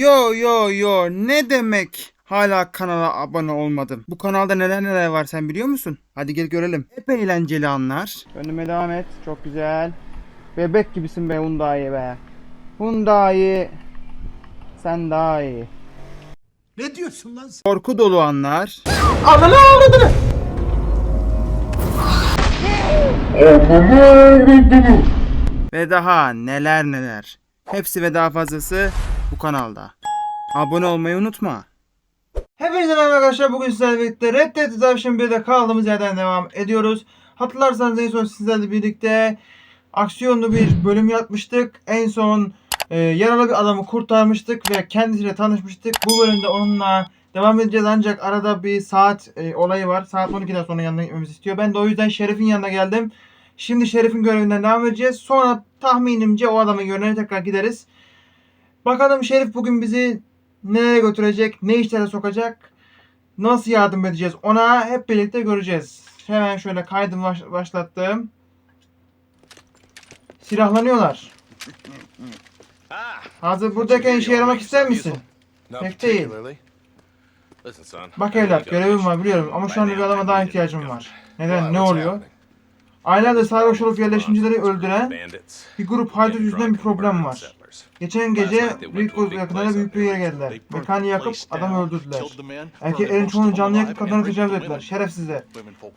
Yo yo yo ne demek? Hala kanala abone olmadım. Bu kanalda neler neler var sen biliyor musun? Hadi gel görelim. Hep eğlenceli anlar. Önüme devam et. Çok güzel. Bebek gibisin be Hyundai be. Hyundai. Sen daha iyi. Ne diyorsun lan sen? Korku dolu anlar. Ve daha neler neler. Hepsi ve daha fazlası bu kanalda. Abone olmayı unutma. Hepinize merhaba arkadaşlar. Bugün sizlerle birlikte Red Dead Redemption 1'de kaldığımız yerden devam ediyoruz. Hatırlarsanız en son sizlerle birlikte aksiyonlu bir bölüm yapmıştık. En son e, yaralı bir adamı kurtarmıştık ve kendisiyle tanışmıştık. Bu bölümde onunla devam edeceğiz ancak arada bir saat e, olayı var. Saat 12'den sonra yanına gitmemizi istiyor. Ben de o yüzden Şerif'in yanına geldim. Şimdi Şerif'in görevinden devam edeceğiz. Sonra tahminimce o adamın görevine tekrar gideriz. Bakalım Şerif bugün bizi nereye götürecek, ne işlere sokacak, nasıl yardım edeceğiz ona hep birlikte göreceğiz. Hemen şöyle kaydım baş- başlattım. Silahlanıyorlar. Hazır buradayken işe yaramak ister misin? Pek değil. Bak evlat görevim var biliyorum ama şu anda bir adama daha ihtiyacım var. Neden? Ne oluyor? Aylardır sarhoş olup yerleşimcileri öldüren bir grup haydut yüzünden bir problem var. Geçen gece büyük yakınlarına büyük bir yere geldiler. Mekanı yakıp adamı öldürdüler. Erkeklerin çoğunu canlı yakıp kadınları tecavüz ettiler. Şerefsizler.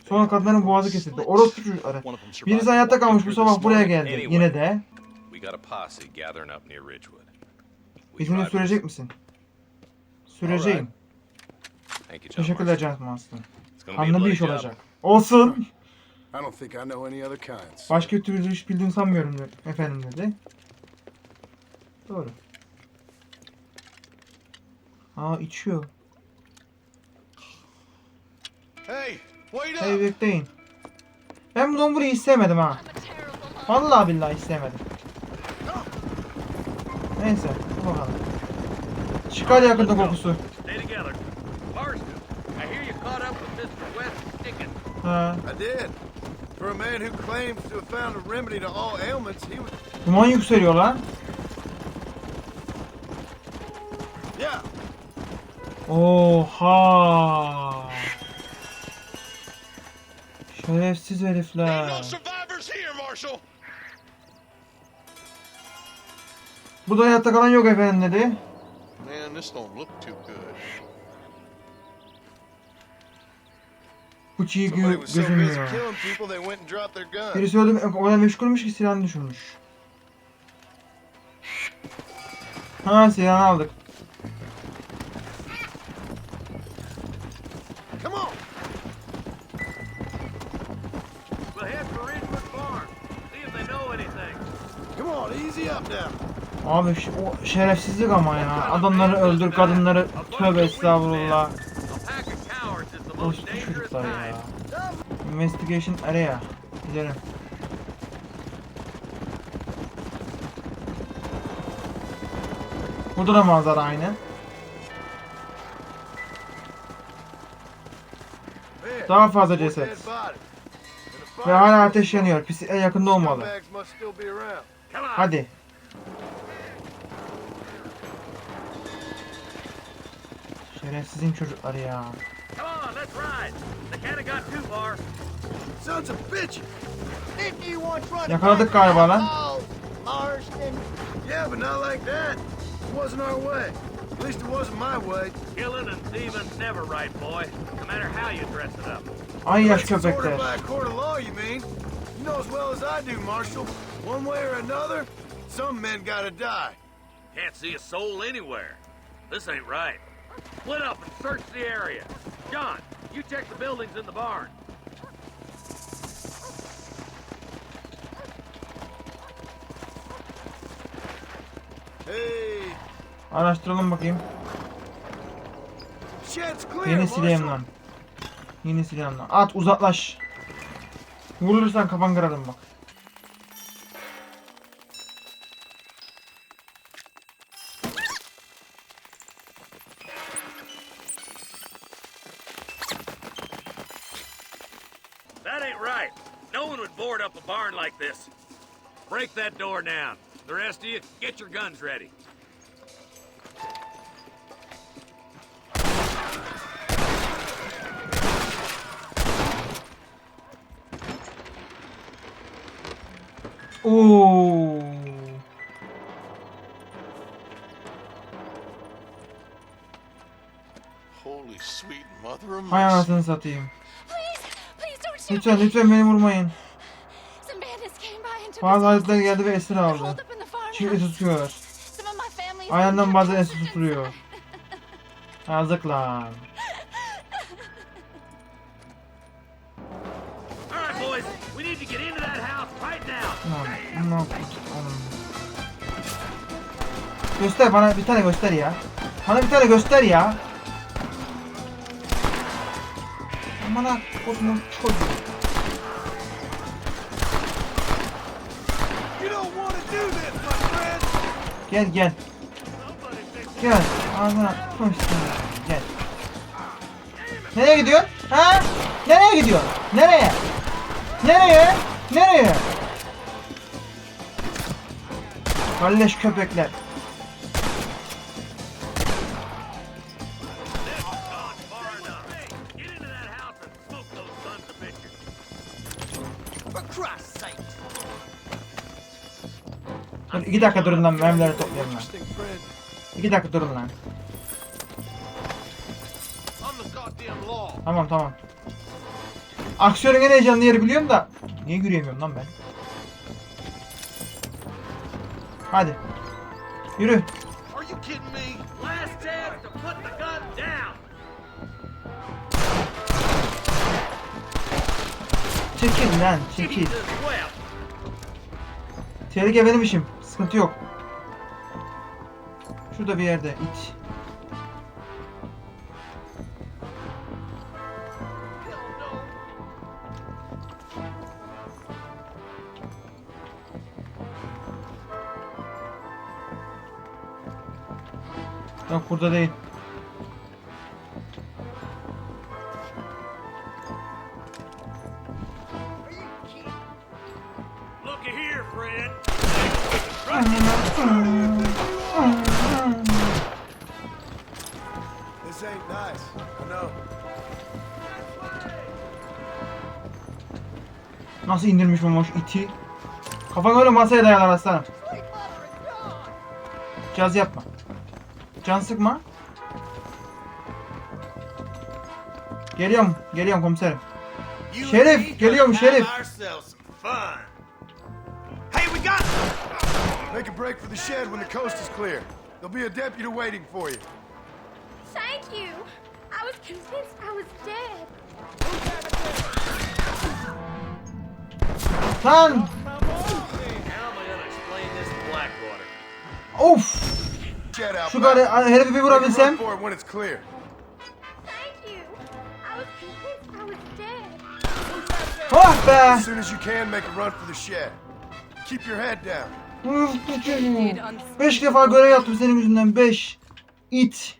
Sonra kadınların boğazı kesildi. Orospu çocukları. Birisi hayatta kalmış bu sabah buraya geldi. Yine de. Drive sürecek misin? Süreceğim. John Teşekkürler. Can Marston. It's gonna be a Kanlı bir iş olacak. Olsun. Başka bir türlü iş bildiğini sanmıyorum. Efendim dedi. Doğru. Aa içiyor. Hey, wait Hey bekleyin. Ben bu domburayı istemedim ha. Vallahi billahi istemedim. Neyse bakalım. Çıkar yakında kokusu. Stay together. Marston, I Oha. Şerefsiz herifler. Bu da hayatta kalan yok efendim dedi. Man, this don't look too good. Bu çiğ gö was so busy gözünmüyor. killing people they went and dropped their guns. Birisi öldü o kadar meşgulmüş ki silahını düşürmüş. Ha silahını aldık. Abi ş- o şerefsizlik ama ya. Adamları öldür, kadınları tövbe estağfurullah. Dangerous çocuklar ya. Investigation area. Gidelim. Burada da manzara aynı. Daha fazla ceset. Ve hala ateş yanıyor. Pis en yakında olmalı. Hadi. Şerefsizin çocukları ya. Come on, let's ride. They can't have got too far. Sons of bitches. Yakaladık galiba lan. Yeah, but not like that. It wasn't our way. At least it wasn't my way. Killing and thieving's never right, boy. No matter how you dress it up. Ay yaş It's ordered köpekler. by a court of law, you mean? You know as well as I do, Marshal. One way or another, some men gotta die. Can't see a soul anywhere. This ain't right. Split up and search the area. John, you check the buildings in the barn. Hey, Araştıralım bakayım. Yeni silahım lan. Yeni silahım lan. At uzaklaş. Vurursan kafan kırarım bak. Break that door down. The rest of you, get your guns ready. Oo. Holy sweet mother of Hay mercy. anasını satayım. Lütfen lütfen beni vurmayın. Bazı hostage. geldi ve esir aldı. Şimdi farmhouse. tutuyorlar. Ayağından bazen esir tutuluyor. Yazık lan. Göster bana bir tane göster ya. Bana bir tane göster ya. Bana kodumun çocuğu. Gel gel. Gel. Ağzına koştum. Gel. Nereye gidiyorsun? Ha? Nereye gidiyorsun? Nereye? Nereye? Nereye? Kalleş köpekler. Gone far Dur iki dakika durun lan mermileri toplayalım lan. İki dakika durun lan. Tamam tamam. Aksiyonun en heyecanlı yeri biliyorum da. Niye yürüyemiyorum lan ben? Hadi. Yürü. Çekil lan çekil. Tehlike benim işim. Sıkıntı yok. Şurada bir yerde it. Yok burada değil. Nasıl indirmiş Momoş iti? Kafan öyle masaya dayalar aslanım. Caz yapma. Can sıkma. Geliyorum, geliyorum komiserim. Şerif, geliyorum, Şerif. Hey, we got. Make a break for the shed when the coast is clear. There'll be a deputy waiting for you. Blackwater? Of! Şu gari herifi bir vurabilsem. Oh be! As soon as you can, make a run for the shed. Keep your head down. Beş defa görev yaptım senin yüzünden. Beş. İt.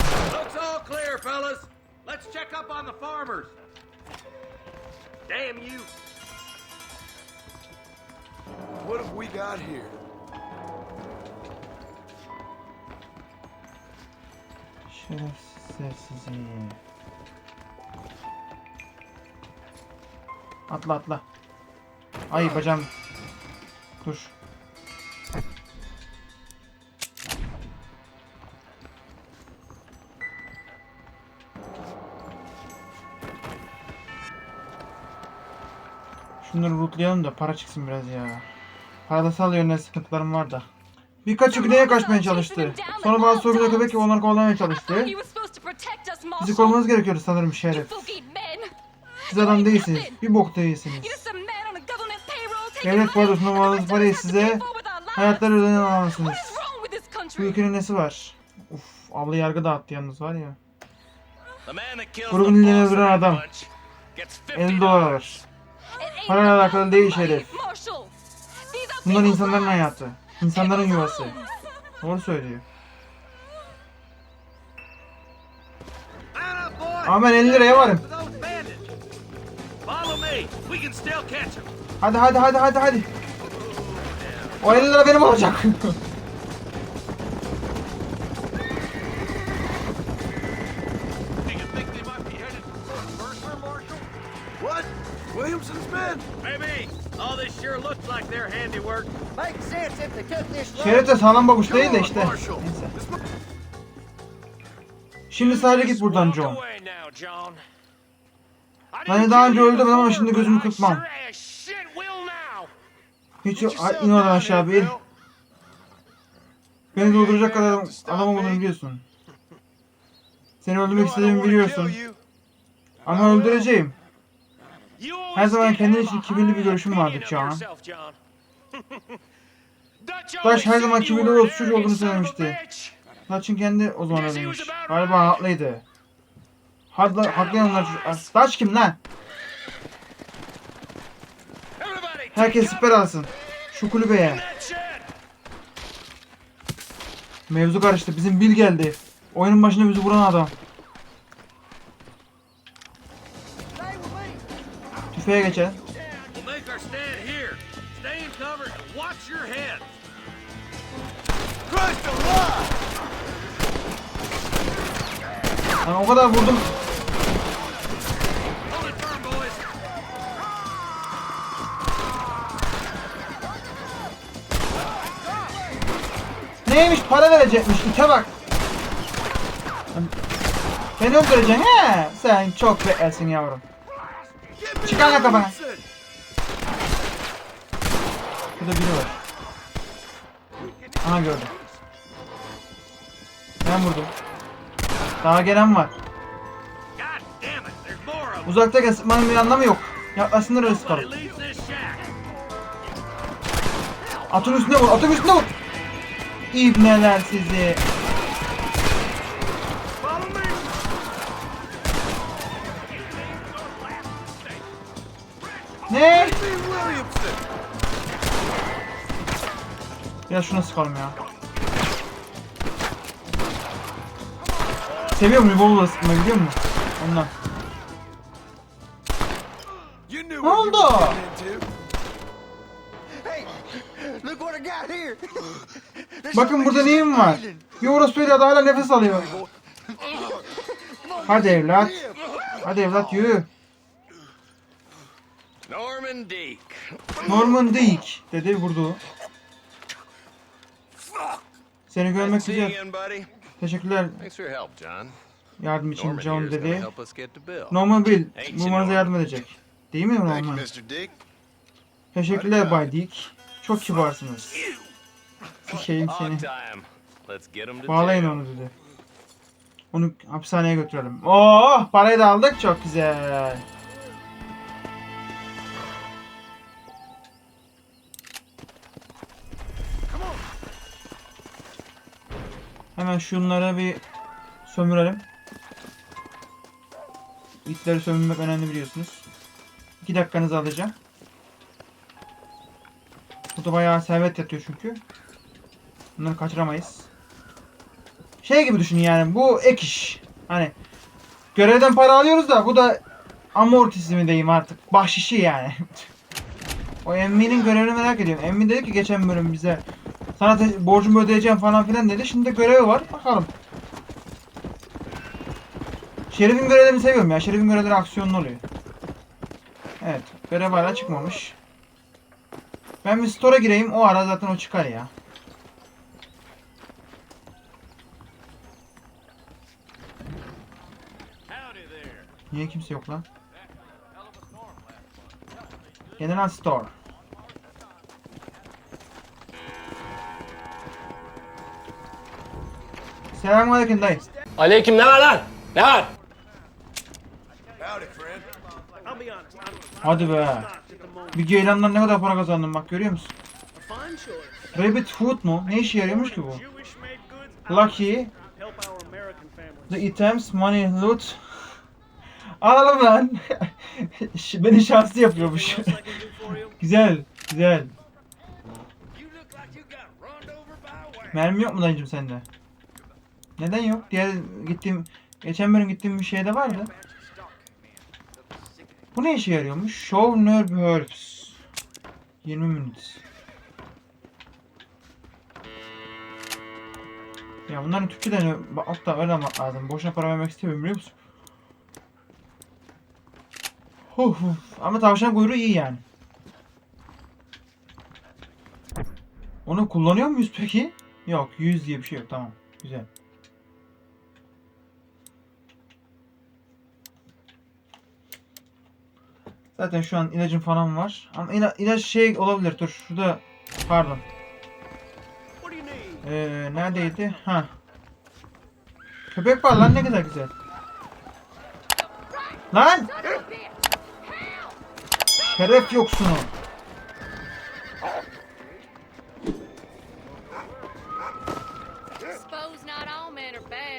Looks all clear, fellas. Let's check up on the farmers. Damn you. What have we got here? Şerefsizler sizi. Atla atla. Ay bacağım. Dur. Şunları lootlayalım da para çıksın biraz ya. Parasal yönden sıkıntılarım var da. Birkaç güneye kaçmaya çalıştı. Sonra bazı soyguncu köpek gibi onları kovalamaya çalıştı. Bizi korumanız gerekiyordu sanırım şeref. Siz adam değilsiniz. Bir bok değilsiniz. Devlet from bağladığınız parayı size hayatları ödenen alamazsınız. Bu ülkenin nesi var? Uf, abla yargı dağıttı yalnız var ya. Grubun liderini öldüren adam. bunch gets 50 dolar. Parayla alakalı değil are Bunlar insanların hayatı. İnsanların yuvası. Doğru söylüyor. Ben 50 liraya varım. Hadi hadi hadi hadi hadi. O 50 lira benim olacak. Şeref de sağlam babuş değil de işte. Neyse. Şimdi sadece git buradan John. away now, John. I Hani daha kill önce you öldüm ama şimdi gözümü kırpmam. Hiç in oradan aşağı bir. Beni dolduracak kadar adam olduğunu biliyorsun. Seni You öldürmek istediğimi biliyorsun. you. Ama öldüreceğim. Her zaman kendin için kibirli bir opinion vardı Taş always her zaman kibirli ve suçlu olduğunu söylemişti. Taç'ın kendi o zaman öyleymiş. Galiba haklıydı. Hadi haklı onlar çocuklar. Kim lan? Herkes siper alsın. Şu kulübeye. Mevzu karıştı. Bizim Bill geldi. Oyunun başında bizi vuran adam. Christ alive! Yani o kadar vurdum. Neymiş para verecekmiş ite bak. Beni öldüreceksin he. Sen çok beklersin yavrum. Lan kafana. Wilson! Burada biri var. Aha gördüm. Ben vurdum. Daha gelen var. Uzaktayken sıkmanın bir anlamı yok. Yaklaşsınlar öyle shack. Atın üstüne vur, atın üstüne vur. İbneler sizi. Biraz şuna sıkalım ya. Seviyorum revolver'la sıkmayı biliyor musun? Ondan. Ne oldu? were getting into. Hey, look what I got here. There's Bakın burada neyim var? Bir orospuyla da hala nefes alıyor. Hadi evlat. Hadi evlat yürü. Norman Deek. Norman Deek dedi vurdu. Seni görmek güzel. Teşekkürler yardım için John dedi. Norman Bill bulmanıza yardım edecek. Değil mi Norman? Teşekkürler Bay Dick. Çok kibarsınız. Sikeyim Hog seni. Bağlayın onu dedi. Onu hapishaneye götürelim. Oh parayı da aldık çok güzel. Hemen şunları bir sömürelim. İtleri sömürmek önemli biliyorsunuz. 2 dakikanızı alacağım. Burada bayağı servet yatıyor çünkü. Bunları kaçıramayız. Şey gibi düşünün yani bu ek iş. Hani görevden para alıyoruz da bu da amortisi mi diyeyim artık. Bahşişi yani. o Emmi'nin görevini merak ediyorum. Emmi dedi ki geçen bölüm bize sana te- borcumu ödeyeceğim falan filan dedi. Şimdi de görevi var. Bakalım. Şerif'in görevlerini seviyorum ya. Şerif'in görevleri aksiyonlu oluyor. Evet. Görev hala çıkmamış. Ben bir store'a gireyim. O ara zaten o çıkar ya. Niye kimse yok lan? General Store. Selamünaleyküm dayı. Aleyküm ne var lan? Ne var? Hadi be. Bir ceylandan ne kadar para kazandım bak görüyor musun? Rabbit food mu? Ne işe yarıyormuş ki bu? Lucky. The items, money, loot. Alalım lan. Beni şanslı yapıyormuş. Güzel, güzel. Mermi yok mu dayıcım sende? Neden yok? Diğer gittiğim, geçen bölüm gittiğim bir şeyde vardı. Bu ne işe yarıyormuş? Show Nerve Herbs. 20 minut. Ya bunların Türkçeden hatta ama lazım. Boşuna para vermek istemiyorum biliyor musun? Uf, uf. Ama tavşan kuyruğu iyi yani. Onu kullanıyor muyuz peki? Yok 100 diye bir şey yok tamam. Güzel. Zaten şu an ilacım falan var. Ama ila- ilaç şey olabilir. Dur şurada. Pardon. Ee, neredeydi? Ha. Köpek var lan ne kadar güzel. Lan! Şeref yoksunu.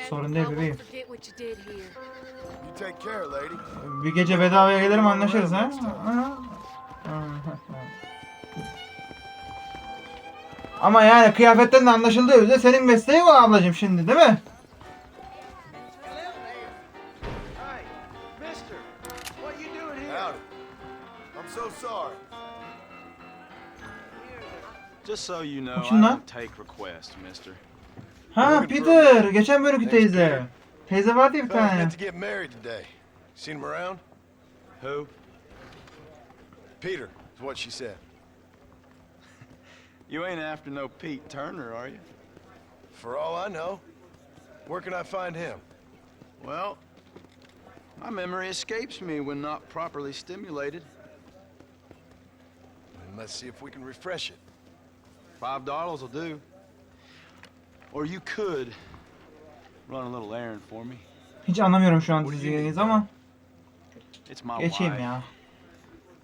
Sorun değil bebeğim. Forget what you did here. You take care, lady. Bir gece bedavaya gelirim anlaşırız ha. Ama yani kıyafetten de anlaşıldığı üzere senin mesleğin o ablacım şimdi değil mi? Hey, mister, what you doing here? Howdy. I'm so sorry. Just so you know, I don't take requests, mister. Ha Peter, geçen bölümki teyze. Teyze vardı ya bir Fella tane. meant to get married today. Seen him around? Who? Peter is what she said. You ain't after no Pete Turner, are you? For all I know. Where can I find him? Well, my memory escapes me when not properly stimulated. And let's see if we can refresh it. Five dollars will do. Or you could Hiç anlamıyorum şu an diziniz ama It's my geçeyim wife. ya.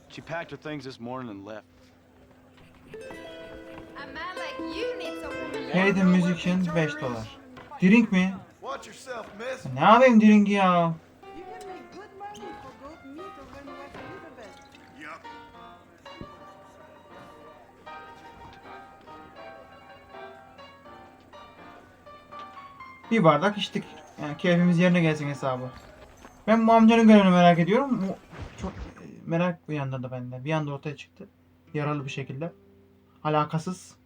She packed her things this morning and left. Müzik için 5 dolar. Drink mi? Ne yapayım drink'i ya? Bir bardak içtik. Yani keyfimiz yerine gelsin hesabı. Ben bu amcanın görevini merak ediyorum. Bu çok e, merak uyandırdı bende. Bir anda ortaya çıktı. Yaralı bir şekilde. Alakasız.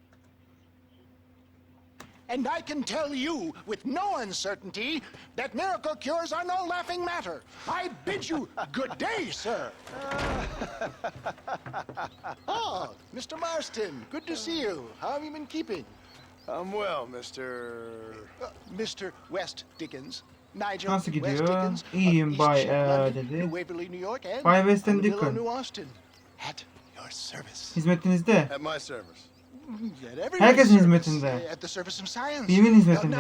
And I can tell you with no uncertainty that miracle cures are no laughing matter. I bid you good day, sir. oh, Mr. Marston, good to see you. How have you been keeping? I'm well, Mr. Uh, Mr. West Dickens. Nigel Nasıl West gidiyor? Dickens. of İyiyim Bay, eee, dedi. New Waverly, New York, and Bay Weston Dickens. At your service. Hizmetinizde. At my service. Herkesin hizmetinde. Bilimin hizmetinde.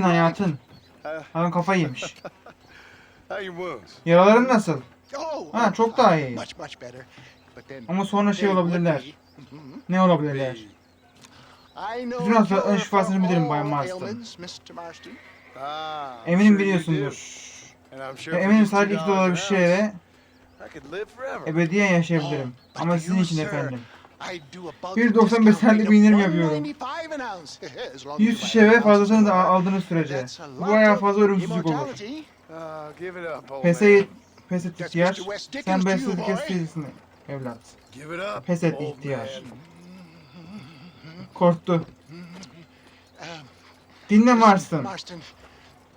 life. hayatın. Adam kafayı yemiş. Yaraların nasıl? Oh, Ha, çok daha iyi. Ama sonra şey olabilirler. Ne olabilirler? I know Bütün hastalıkların cure şifasını bilirim Bay Marston. Eminim biliyorsundur. Ve eminim sadece 2 $2 dolar bir forever. ebediyen yaşayabilirim. Oh, Ama sizin için efendim. I do a bulk 1.95 discount centlik rate bir indirim yapıyorum. 195 an ounce. As long as 100 you buy şişe ve fazlasını da aldığınız sürece. Bu bayağı fazla ölümsüzlük olur. Ah, old Pes et, pes et That's ihtiyar. Sen boy. kestilsin evlat. Pes et ihtiyar. Korktu. Dinle Marston.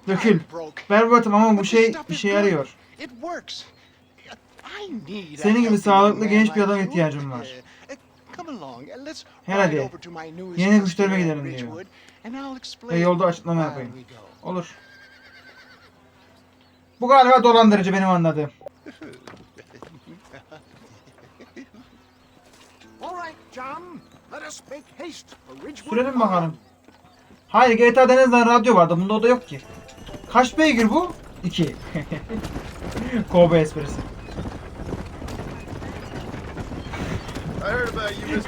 Dökül. I'm broke. Berbatım ama bu şey işe yarıyor. Senin gibi sağlıklı genç bir you. ihtiyacım var. Uh, newest Yeni müşterime gidelim diyor. Ve yolda açıklama yapayım. Olur. Bu galiba dolandırıcı benim anladığım. All right, John, let us make haste for Ridgewood. Sürelim bakalım. Hayır GTA Deniz'den radyo vardı. Bunda o da yok ki. Kaç beygir bu? 2. Kobe esprisi.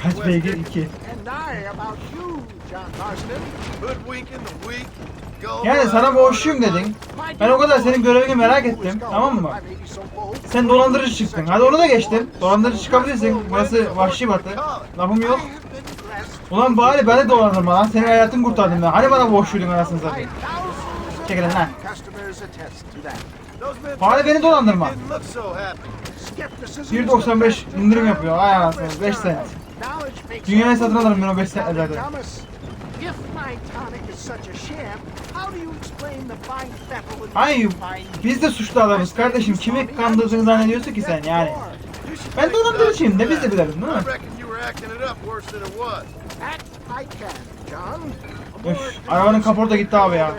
Kaç beygir? Dickens. 2. Yani sana boğuşuyum dedin. Ben o kadar senin görevini merak ettim. Tamam mı? Sen dolandırıcı çıktın. Hadi onu da geçtim. Dolandırıcı çıkabilirsin. Burası vahşi batı. Lafım yok. Ulan bari beni dolandırma lan. Senin hayatını kurtardım ben. Hani bana boğuşuydun anasını satayım. Çekilin lan. Bari beni dolandırma. didn't look so happy. Skepticism 1.95 indirim yapıyor. Ay anasını. 5 sent. Dünyayı satın alırım ben o 5 sentle fine biz de suçlu adamız kardeşim. Kimi kandırdığını zannediyorsun ki sen yani. Ben take dolandırıcıyım credit de biz de biliriz değil mi? Öf, arabanın kaporta gitti abi ya.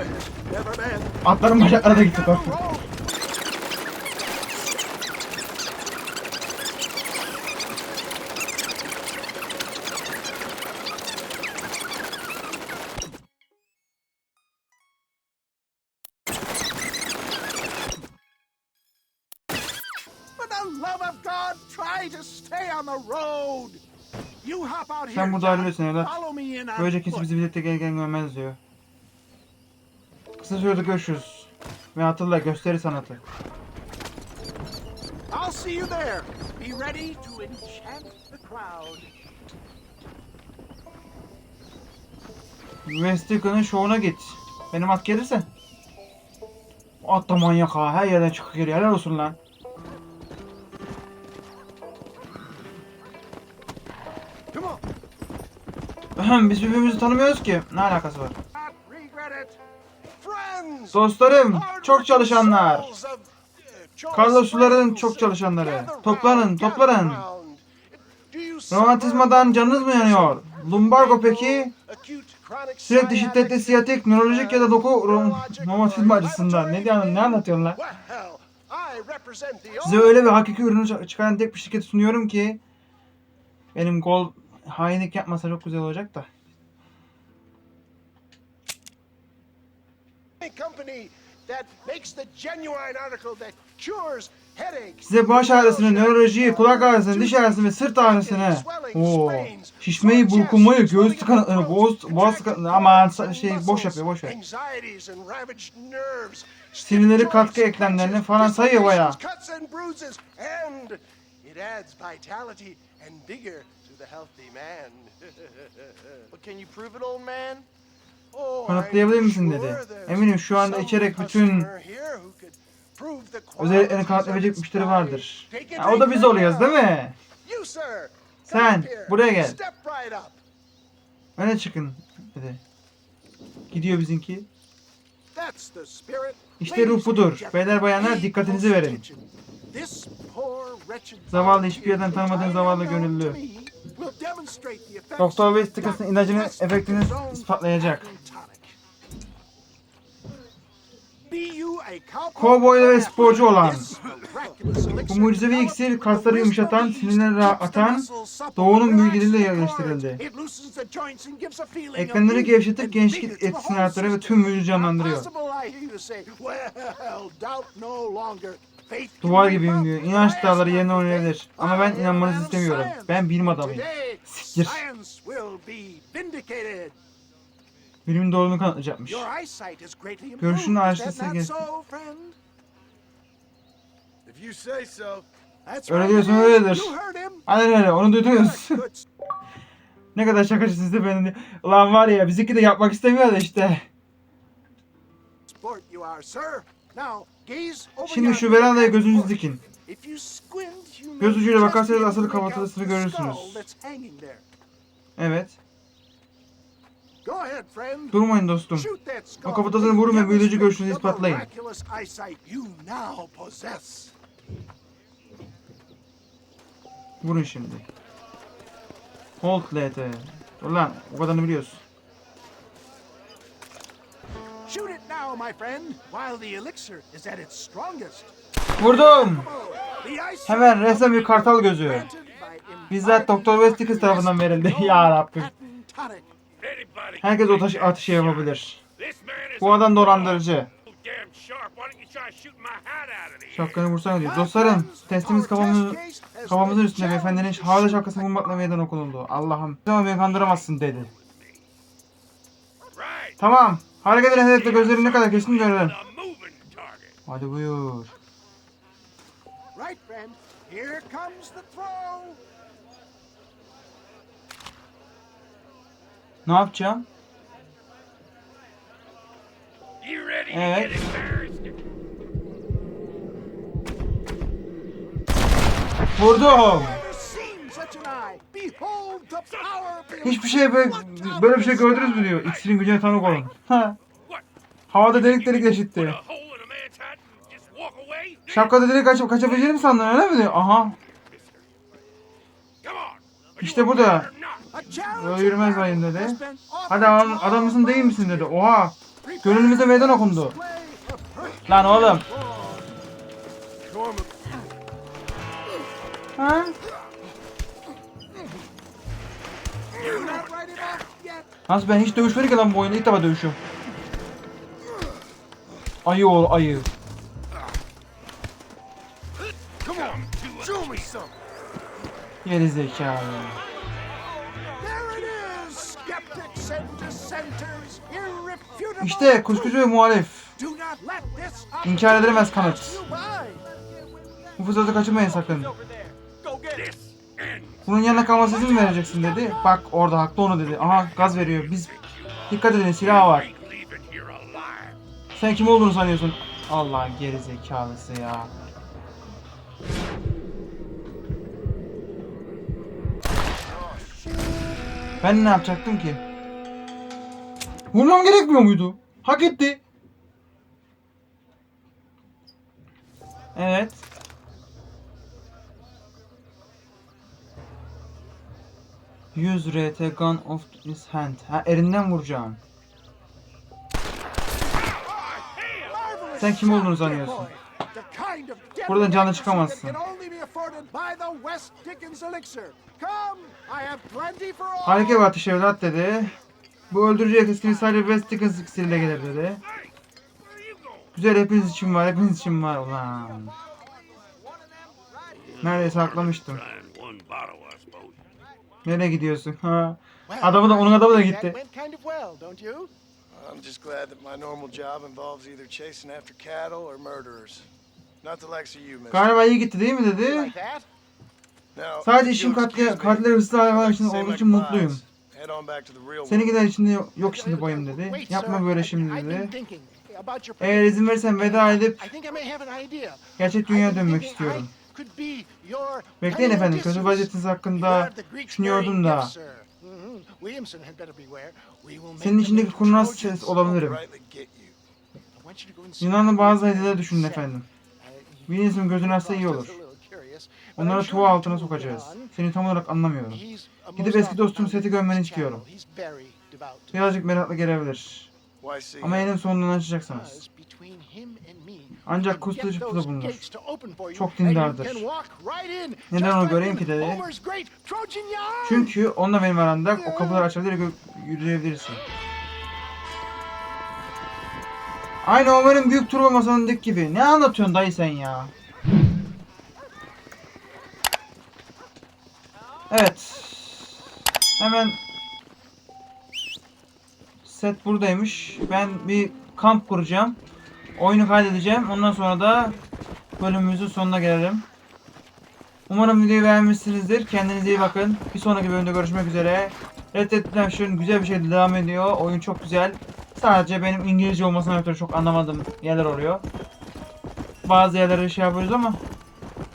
Atların bacakları da gitti bak. Sen burada ayrılıyorsun evlat. Böylece kimse bizi birlikte gel gel görmez diyor. Kısa sürede görüşürüz. Ve hatırla gösteri sanatı. I'll see you there. Be ready to enchant the crowd. Westica'nın şovuna git. Benim at gelirse. At da manyak ha. Her yerden çıkıp geliyor. Helal olsun lan. Biz birbirimizi tanımıyoruz ki. Ne alakası var? Dostlarım, çok çalışanlar. Carlos'ların çok çalışanları. Toplanın, toplanın. Romantizmadan canınız mı yanıyor? Lumbargo peki? Sürekli şiddetli siyatik, nörolojik ya da doku rom- romatizma açısından. Ne diyorsun, ne anlatıyorsun lan? Size öyle bir hakiki ürünü çı- çıkaran tek bir şirketi sunuyorum ki benim gol hainlik yapmasa çok güzel olacak da. only company that makes the genuine article that cures headaches. Size baş ağrısını, nörolojiyi, kulak ağrısını, diş ağrısını ve sırt ağrısını, o şişmeyi, burkulmayı, göğüs tıkanıklarını, boğaz, boğaz tıkanıklarını, aman şey boş yapıyor, boş ver. Sinirleri, katkı eklemlerini falan sayıyor bayağı. The healthy man. But can you prove it old man? Oh, Kanıtlayabilir misin dedi. Eminim şu anda içerek bütün özelliklerini kanıtlayabilecek müşteri vardır. Ya, o da biz oluyoruz değil mi? Sen, buraya gel. Öne çıkın dedi. Gidiyor bizimki. İşte ruh budur. Beyler bayanlar dikkatinizi verin. Zavallı, hiçbir yerden tanımadığın zavallı gönüllü. Doktor Vesticus'ın Dr. ilacının efektini ispatlayacak. Kovboy ve or sporcu olan. Bu mucizevi iksir kasları yumuşatan, sinirleri rahatlatan, doğunun the yerleştirildi. Eklemleri gevşetip gençlik etkisini whole artırıyor ve tüm vücudu canlandırıyor. Duvar gibiyim diyor. İnanç dağları yerine oynayabilir. Ama ben inanmanızı istemiyorum. Ben bilim adamıyım. Siktir. Bilimin doğruluğunu kanıtlayacakmış. Your eyesight is greatly improved. Görüşün Is that araştırısı not gel- so, friend? If you say so. That's Öyle diyorsun, öyledir. Aynen öyle onu duydunuz. Ne kadar şakacısınız da beni. Ulan var ya bizimki de yapmak istemiyor da işte. Şimdi şu verandaya gözünüzü dikin. Göz ucuyla bakarsanız out kafatasını görürsünüz. Evet. Durmayın dostum. O kafatasını vurun ve büyüleyici görüşünüzü ispatlayın. Vurun şimdi. Hold LT. Dur lan o kadarını biliyoruz. Shoot it now, my friend, while the elixir is at its strongest. Vurdum. Hemen resmen bir kartal gözü. Bizzat Doktor Vesticus tarafından verildi. ya Rabbim. Herkes o taş atışı yapabilir. Bu adam dolandırıcı. Şapkanı vursana diyor. Dostlarım testimiz kafamız, kafamızın üstünde beyefendinin havada şapkasını bulmakla meydan okunuldu. Allah'ım. Tamam beni kandıramazsın dedi. Tamam. Hareket eden hedefte gözleri ne kadar kesin target. Hadi buyur. Right, friend. Here comes the throw. Ne yapacağım? Evet. Vurdum. Hiçbir şey böyle, böyle bir şey gördünüz mü diyor. İksirin gücüne tanık olun. Ha. Havada delik delik away? Şapkada delik açıp kaçabileceğini mi sandın öyle mi diyor. Aha. İşte bu da. Böyle yürümez bayım dedi. Hadi adam, adam mısın değil misin dedi. Oha. Gönlümüze meydan okundu. Lan oğlum. Ha? Nasıl ben hiç dövüşmedim ki lan bu oyunda ilk defa dövüşüyorum. Ayı oğlu ayı. Geri zekalı. İşte kuşkucu ve muhalif. İnkar edilemez kanıt. Bu fırsatı kaçırmayın sakın. Bunun yanına kalması izin vereceksin dedi. Bak orada haklı onu dedi. Aha gaz veriyor. Biz dikkat edin silah var. Sen kim olduğunu sanıyorsun? Allah geri zekalısı ya. Ben ne yapacaktım ki? Vurmam gerekmiyor muydu? Hak etti. Evet. Use RT gun of his hand. Ha elinden vuracağım. Sen kim olduğunu of Buradan canlı çıkamazsın. Harika bir atış evlat dedi. Bu öldürücü etkisini sadece West Dickens iksiriyle gelir dedi. Güzel hepiniz için var, hepiniz için var ulan. Neredeyse aklamıştım. Nereye gidiyorsun? Ha. Adamı da onun adamı da gitti. I'm just glad that my normal job involves either chasing after cattle or murderers. Not the likes of you, mister. Galiba iyi gitti değil mi dedi. Sadece işim katli, katiller hırsız hayvan için olduğu için mutluyum. Seni gider şimdi yok şimdi boyum dedi. Yapma böyle şimdi dedi. Eğer izin verirsen veda edip gerçek dünyaya dönmek istiyorum. I could be your Bekleyin efendim kötü vaziyetiniz hakkında düşünüyordum da. Mhm. Make Senin içindeki kurnaz ses olabilirim. Yunanlı bazı hediyeler düşünün efendim. Uh, Williamson gözünü açsa iyi olur. Onları tuğ altına sokacağız. Seni tam olarak anlamıyorum. Gidip eski dostum Seth'i görmeni istiyorum. Birazcık meraklı gelebilir. Ama eninde sonunda açacaksınız. Ancak kustu çıpıda bulunur. Çok dindardır. Neden onu göreyim ki dedi. Çünkü onunla benim aramda o kapıları açabilir ve yürüyebilirsin. Aynı Ömer'in büyük turbo masanındaki gibi. Ne anlatıyorsun dayı sen ya? Evet. Hemen set buradaymış. Ben bir kamp kuracağım. Oyunu kaydedeceğim. Ondan sonra da bölümümüzün sonuna gelelim. Umarım videoyu beğenmişsinizdir. Kendinize iyi bakın. Bir sonraki bölümde görüşmek üzere. Red Dead Redemption güzel bir şekilde devam ediyor. Oyun çok güzel. Sadece benim İngilizce olmasına ötürü çok anlamadığım yerler oluyor. Bazı yerleri şey yapıyoruz ama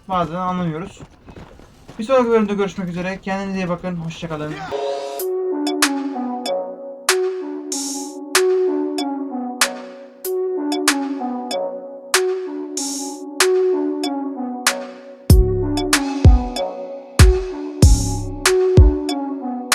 bazen anlamıyoruz. Bir sonraki bölümde görüşmek üzere. Kendinize iyi bakın. Hoşçakalın.